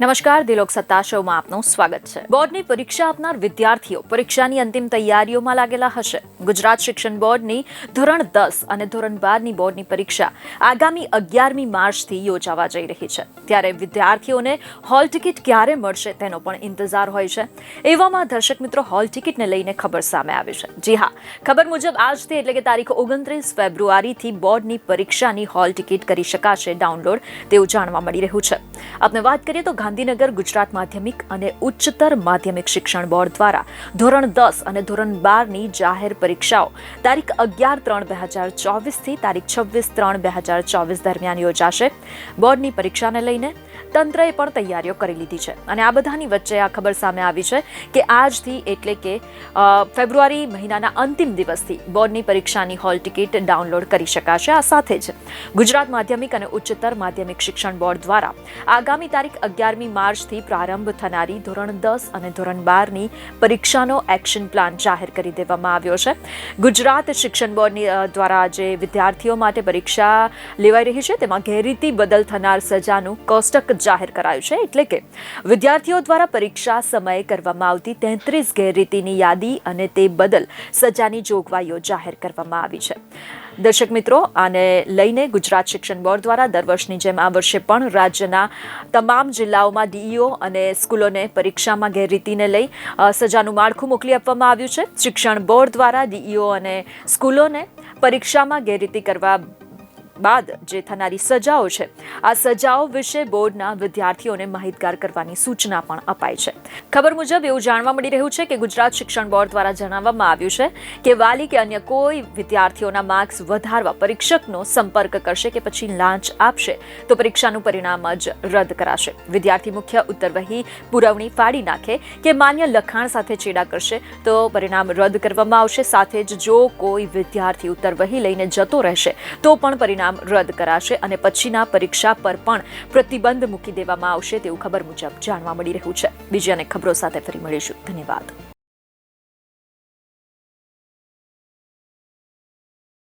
નમસ્કાર, દિલોક સત્તા શોમાં આપનું સ્વાગત છે. બોર્ડની પરીક્ષા આપનાર વિદ્યાર્થીઓ પરીક્ષાની અંતિમ તૈયારીઓમાં લાગેલા હશે. ગુજરાત શિક્ષણ બોર્ડની ધોરણ દસ અને ધોરણ બારની બોર્ડની પરીક્ષા આગામી અગિયારમી માર્ચથી યોજાવા જઈ રહી છે. ત્યારે વિદ્યાર્થીઓને હોલ ટિકિટ ક્યારે મળશે તેનો પણ ઇંતજાર હોય છે. એવામાં દર્શક મિત્રો હોલ ટિકિટને લઈને ખબર સામે આવી છે. જી હા, ખબર મુજબ આજથી એટલે કે તારીખ ઓગણત્રીસ ફેબ્રુઆરીથી બોર્ડની પરીક્ષાની હોલ ટિકિટ કરી શકાશે ડાઉનલોડ. તેવું જાણવા મળી રહ્યું છે. આપણે વાત કરીએ તો ગાંધીનગર ગુજરાત માધ્યમિક અને ઉચ્ચતર માધ્યમિક શિક્ષણ બોર્ડ દ્વારા ધોરણ દસ અને ધોરણ બારની જાહેર પરીક્ષાઓ તારીખ અગિયાર ત્રણ બે હજાર ચોવીસથી તારીખ છવ્વીસ ત્રણ બે હજાર ચોવીસ દરમિયાન યોજાશે. બોર્ડની પરીક્ષાને લઈને તંત્રએ પણ તૈયારીઓ કરી લીધી છે. અને આ બધાની વચ્ચે આ ખબર સામે આવી છે કે આજથી એટલે કે ફેબ્રુઆરી મહિનાના અંતિમ દિવસથી બોર્ડની પરીક્ષાની હોલ ટિકિટ ડાઉનલોડ કરી શકાશે. આ સાથે જ ગુજરાત માધ્યમિક અને ઉચ્ચતર માધ્યમિક શિક્ષણ બોર્ડ દ્વારા આગામી તારીખ અગિયારમી માર્ચથી પ્રારંભ થનારી ધોરણ દસ અને ધોરણ બારની પરીક્ષાનો એક્શન પ્લાન જાહેર કરી દેવામાં આવ્યો છે. ગુજરાત શિક્ષણ બોર્ડની દ્વારા જે વિદ્યાર્થીઓ માટે પરીક્ષા લેવાઈ રહી છે, તેમાં ગેરરીતિ બદલ થનાર સજાનું કોષ્ટક જાહેર કરાયું છે. એટલે કે વિદ્યાર્થીઓ દ્વારા પરીક્ષા સમયે કરવામાં આવતી તેત્રીસ ગેરરીતિની યાદી અને તે બદલ સજાની જોગવાઈઓ જાહેર કરવામાં આવી છે. દર્શક મિત્રો, આને લઈને ગુજરાત શિક્ષણ બોર્ડ દ્વારા દર વર્ષની જેમ આ વર્ષે પણ રાજ્યના તમામ જિલ્લાઓમાં ડીઈઓ અને સ્કૂલોને પરીક્ષામાં ગેરરીતિને લઈ સજાનું માળખું મોકલી આપવામાં આવ્યું છે. શિક્ષણ બોર્ડ દ્વારા ડીઈઓ અને સ્કૂલોને પરીક્ષામાં ગેરરીતિ કરવા બાદ જે થનારી સજાઓ છે, આ સજાઓ વિશે બોર્ડના વિદ્યાર્થીઓને માહિતગાર કરવાની સૂચના પણ અપાઈ છે. ખબર મુજબ એવું જાણવા મળી રહ્યું છે કે ગુજરાત શિક્ષણ બોર્ડ દ્વારા જણાવવામાં આવ્યું છે કે વાલી કે અન્ય કોઈ વિદ્યાર્થીઓના માર્ક્સ વધારવા પરીક્ષકનો સંપર્ક કરશે કે પછી લાંચ આપશે, તો પરીક્ષાનું પરિણામ જ રદ કરાશે. વિદ્યાર્થી મુખ્ય ઉત્તરવહી પુરવણી ફાડી નાખે કે માન્ય લખાણ સાથે ચેડા કરશે, તો પરિણામ રદ કરવામાં આવશે. સાથે જ જો કોઈ વિદ્યાર્થી ઉત્તરવહી લઈને જતો રહેશે, તો પણ પરિણામ રદ કરાશે અને પછીના પરીક્ષા પર પણ પ્રતિબંધ મૂકી દેવામાં આવશે તેવું ખબર મુજબ જાણવા મળી રહ્યું છે. બીજી અનેક ખબરો સાથે ફરી મળીશું. ધન્યવાદ.